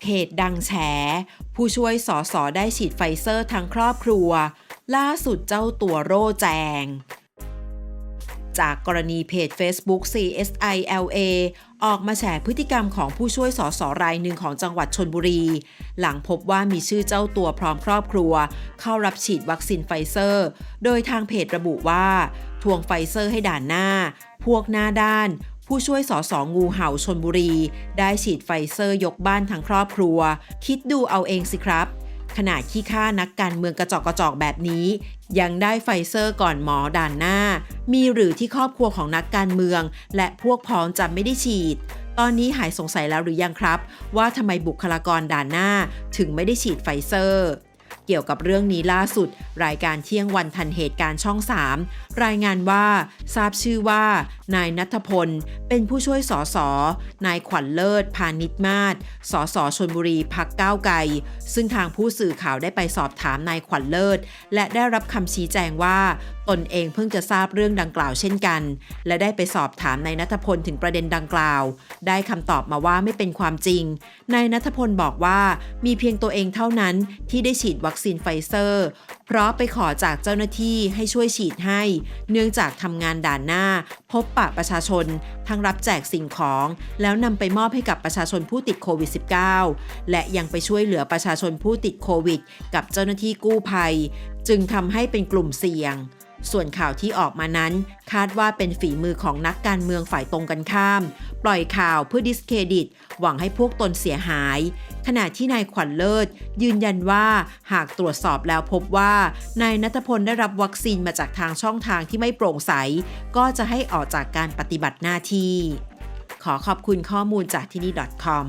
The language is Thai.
เพจดังแฉ ผู้ช่วยสอสอได้ฉีดไฟเซอร์ทั้งครอบครัว ล่าสุดเจ้าตัวโร่แจง จากกรณีเพจ Facebook CSILA ออกมาแฉพฤติกรรมของผู้ช่วยสอสอรายหนึ่งของจังหวัดชนบุรี หลังพบว่ามีชื่อเจ้าตัวพร้อมครอบครัว เข้ารับฉีดวัคซีนไฟเซอร์ โดยทางเพจระบุว่า ทวงไฟเซอร์ให้ด่านหน้า พวกหน้าด้าน ผู้ช่วยสอสองูเห่าชนบุรี ได้ฉีดไฟเซอร์ยกบ้านทั้งครอบครัว คิดดูเอาเองสิครับ ขนาดขี้ข้านักการเมืองกระจอกกระจอกแบบนี้ ยังได้ไฟเซอร์ก่อนหมอด่านหน้า มีหรือที่ครอบครัวของนักการเมือง และพวกพ้องจะไม่ได้ฉีด ตอนนี้หายสงสัยแล้วหรือยังครับ ว่าทำไมบุคลากรด่านหน้า ถึงไม่ได้ฉีดไฟเซอร์ เกี่ยวกับเรื่องนี้ล่าสุดรายการเที่ยงวันทันเหตุการณ์ช่อง 3 รายงานว่า ทราบชื่อว่า นายนัทพล เป็นผู้ช่วยสอสอนายขวัญเลิศ พานิชมาศสอสอชนบุรีพักก้าวไกล ซึ่งทางผู้สื่อข่าวได้ไปสอบถามนายขวัญเลิศ และได้รับคำชี้แจงว่า ตนเองเพิ่งจะทราบเรื่องดังกล่าวเช่นกัน และได้ไปสอบถามนายนัทพลถึงประเด็นดังกล่าว ได้คำตอบมาว่าไม่เป็นความจริงนายนัทพลบอกว่ามีเพียงตัวเองเท่านั้นที่ได้ฉีดวัคซีนไฟเซอร์ เพราะไปขอจากเจ้าหน้าที่ให้ช่วยฉีดให้ เนื่องจากทำงานด่านหน้า พบปะประชาชน ทั้งรับแจกสิ่งของ แล้วนำไปมอบให้กับประชาชนผู้ติดโควิด -19 และยังไปช่วยเหลือประชาชนผู้ติดโควิด กับเจ้าหน้าที่กู้ภัย จึงทำให้เป็นกลุ่มเสี่ยง ส่วนข่าวที่ออกมานั้น คาดว่าเป็นฝีมือของนักการเมืองฝ่ายตรงกันข้าม ปล่อยข่าวเพื่อดิสเครดิต หวังให้พวกตนเสียหาย ขณะที่นายขวัญเลิศ ยืนยันว่าหากตรวจสอบแล้วพบว่านายนัทพลได้รับวัคซีนมาจากทางช่องทางที่ไม่โปร่งใส ก็จะให้ออกจากการปฏิบัติหน้าที่ ขอขอบคุณข้อมูลจากที่นี่ .com